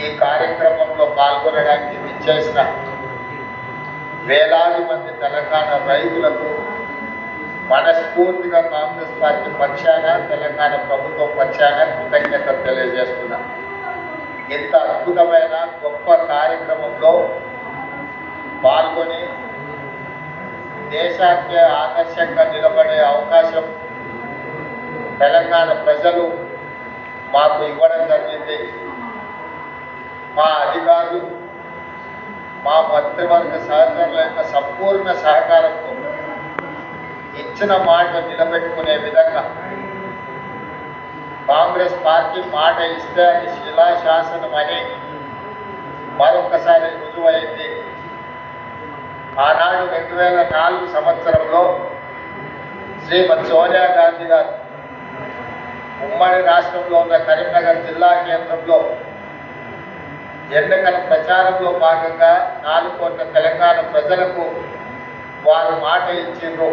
ఈ కార్యక్రమంలో పాల్గొనడానికి విచ్చేసిన వేలాది మంది తెలంగాణ రైతులకు మనస్ఫూర్తిగా కాంగ్రెస్ పార్టీ పక్షాన తెలంగాణ ప్రభుత్వం పక్షాన కృతజ్ఞతలు తెలియజేస్తున్నా. ఇంత అద్భుతమైన గొప్ప కార్యక్రమంలో పాల్గొని దేశానికి ఆకర్షంగా నిలబడే అవకాశం తెలంగాణ ప్రజలు మాకు ఇవ్వడం జరిగింది. మా అధికారులు మా మంత్రివర్గ సహకారుల యొక్క సంపూర్ణ సహకారంతో ఇచ్చిన మాట నిలబెట్టుకునే విధంగా కాంగ్రెస్ పార్టీ మాట ఇస్తే అది శిలాశాసనం అని మరొకసారి రుజువైంది. ఆనాడు రెండు వేల నాలుగు సంవత్సరంలో శ్రీమతి సోనియా గాంధీ గారు ఉమ్మడి రాష్ట్రంలో ఉన్న కరీంనగర్ జిల్లా కేంద్రంలో ఎన్నికల ప్రచారంలో భాగంగా నాలుగు కోట్ల తెలంగాణ ప్రజలకు వారు మాట ఇచ్చిండ్రు.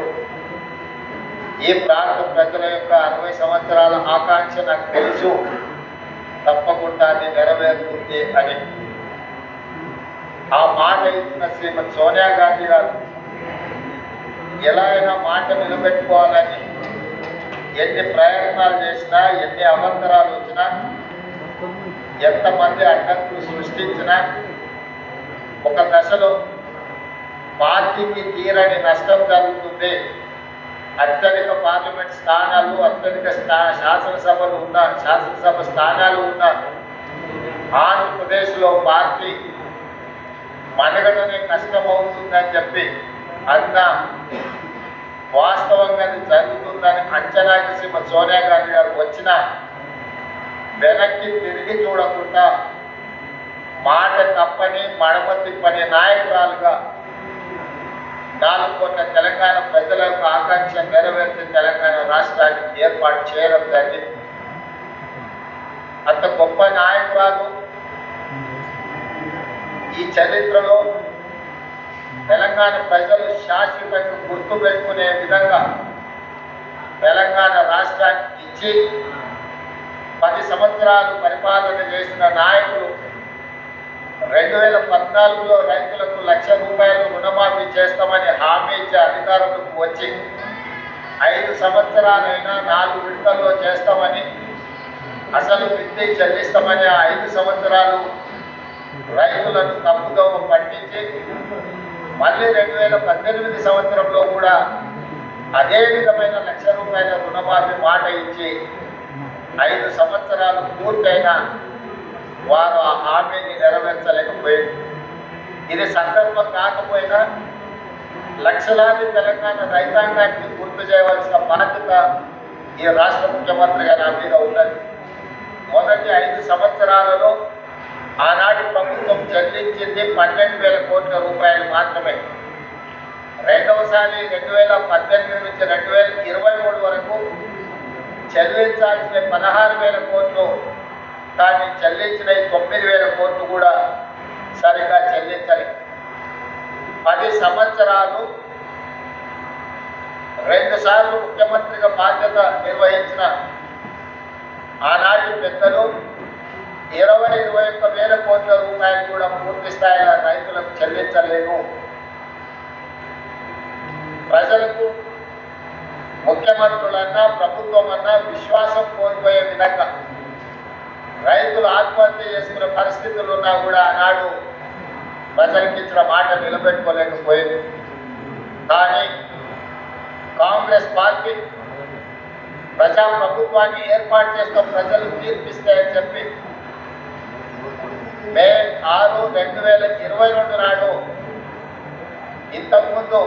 ఈ ప్రాంత ప్రజల యొక్క అరవై సంవత్సరాల ఆకాంక్ష నాకు తెలుసు. తప్పకుండా అది నెరవేరుతుంది అని. ఆ మాట ఇచ్చిన శ్రీమతి సోనియా గాంధీ గారు ఎలా అయినా మాట నిలబెట్టుకోవాలని ఎన్ని ప్రయత్నాలు చేసినా ఎన్ని అవంతరాలు వచ్చినా ఎంతమంది అడ్డంకులు సృష్టించినా ఒక దశలో పార్టీకి తీరని నష్టం జరుగుతుంది. అత్యధిక పార్లమెంట్ స్థానాలు అత్యధిక స్థా శాసనసభలు ఉన్న శాసనసభ స్థానాలు ఉన్న ఆంధ్రప్రదేశ్లో పార్టీ మనగడనే కష్టమవుతుందని చెప్పి అన్న వాస్తవంగా జరుగుతుందని అంచనా శ్రీమతి సోనియా గాంధీ గారు వచ్చిన వెనక్కి తిరిగి చూడకుండా మాట తప్పని మడమ తిప్పని నాయకురాలుగా నాలుగు కోట్ల తెలంగాణ ప్రజల యొక్క ఆకాంక్ష నెరవేర్చే తెలంగాణ రాష్ట్రాన్ని ఏర్పాటు చేయడం జరిగింది. అంత గొప్ప నాయకురాలు ఈ చరిత్రలో తెలంగాణ ప్రజలు శాశ్వతంగా గుర్తు పెట్టుకునే విధంగా తెలంగాణ రాష్ట్రానికి ఇచ్చి పది సంవత్సరాలు పరిపాలన చేసిన నాయకులు రెండు వేల పద్నాలుగులో రైతులకు లక్ష రూపాయలు రుణమాఫీ చేస్తామని హామీ ఇచ్చే అధికారులకు వచ్చి ఐదు సంవత్సరాలైనా నాలుగు విడతల్లో చేస్తామని అసలు విద్య చెల్లిస్తామని ఆ ఐదు సంవత్సరాలు రైతులను తప్పుదోవ పట్టించి మళ్ళీ రెండు వేల పద్దెనిమిది సంవత్సరంలో కూడా అదే విధమైన లక్ష రూపాయల రుణమాఫీ మాట ఇచ్చి ఐదు సంవత్సరాలు పూర్తయినా వారు ఆ హామీని నెరవేర్చలేకపోయింది. ఇది సందర్భం కాకపోయినా లక్షలాది తెలంగాణ రైతాంగానికి గుర్తు చేయవలసిన బాధ్యత ఈ రాష్ట్ర ముఖ్యమంత్రిగా నా మీద ఉన్నది. మొదటి ఐదు సంవత్సరాలలో ఆనాటి ప్రభుత్వం చెల్లించింది పన్నెండు వేల కోట్ల రూపాయలు మాత్రమే. రెండవసారి రెండు వేల పద్దెనిమిది నుంచి రెండు వేల ఇరవై మూడు వరకు చెల్లించాల్సిన పదహారు వేల కోట్లు కానీ చెల్లించిన తొమ్మిది వేల కోట్లు కూడా సరిగ్గా చెల్లించలేదు పది సంవత్సరాలు రెండు సార్లు ముఖ్యమంత్రిగా బాధ్యత నిర్వహించిన ఆనాటి పెద్దలు ఇరవై ఇరవై ఒక్క వేల కోట్ల రూపాయలు కూడా పూర్తి స్థాయిలో రైతులకు చెల్లించలేదు ప్రజలకు ముఖ్యమంత్రులన్నా ప్రభుత్వం అన్నా విశ్వాసం కోల్పోయే విధంగా రైతులు ఆత్మహత్య చేసుకునే పరిస్థితులు ఉన్నా కూడా ఆనాడు ప్రజలకు ఇచ్చిన మాట నిలబెట్టుకోలేకపోయింది కానీ కాంగ్రెస్ పార్టీ ప్రజా ప్రభుత్వాన్ని ఏర్పాటు చేస్తూ ప్రజలు తీర్పిస్తాయని చెప్పి మే ఆరు రెండు వేల ఇరవై రెండు నాడు ఇంతకుముందు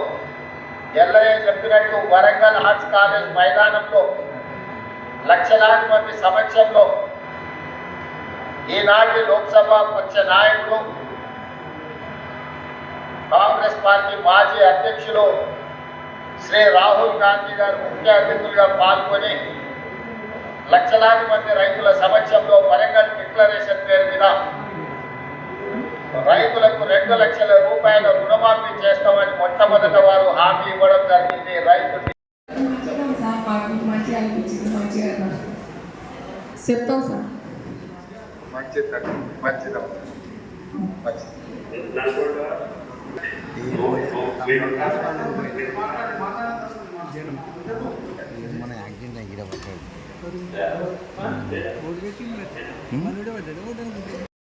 ఎల్లయ్య చెప్పినట్టు వరంగల్ ఆర్ట్స్ కాలేజ్ మైదానంలో లక్షలాది మంది సమక్షంలో ఈనాటి లోక్సభ పక్ష నాయకుడు కాంగ్రెస్ పార్టీ మాజీ అధ్యక్షులు శ్రీ రాహుల్ గాంధీ గారు ముఖ్య అతిథులుగా పాల్గొని లక్షలాది మంది రైతుల హామీ ఇవ్వడం జరిగింది రైతు చెప్తాం సార్ మాకు మంచిగా అనిపించింది మంచిగా అన్నారు. చెప్తాం సార్ మంచిది మంచిది మంచిది మన యాక్సిడెంట్ అయ్యి పట్టాడు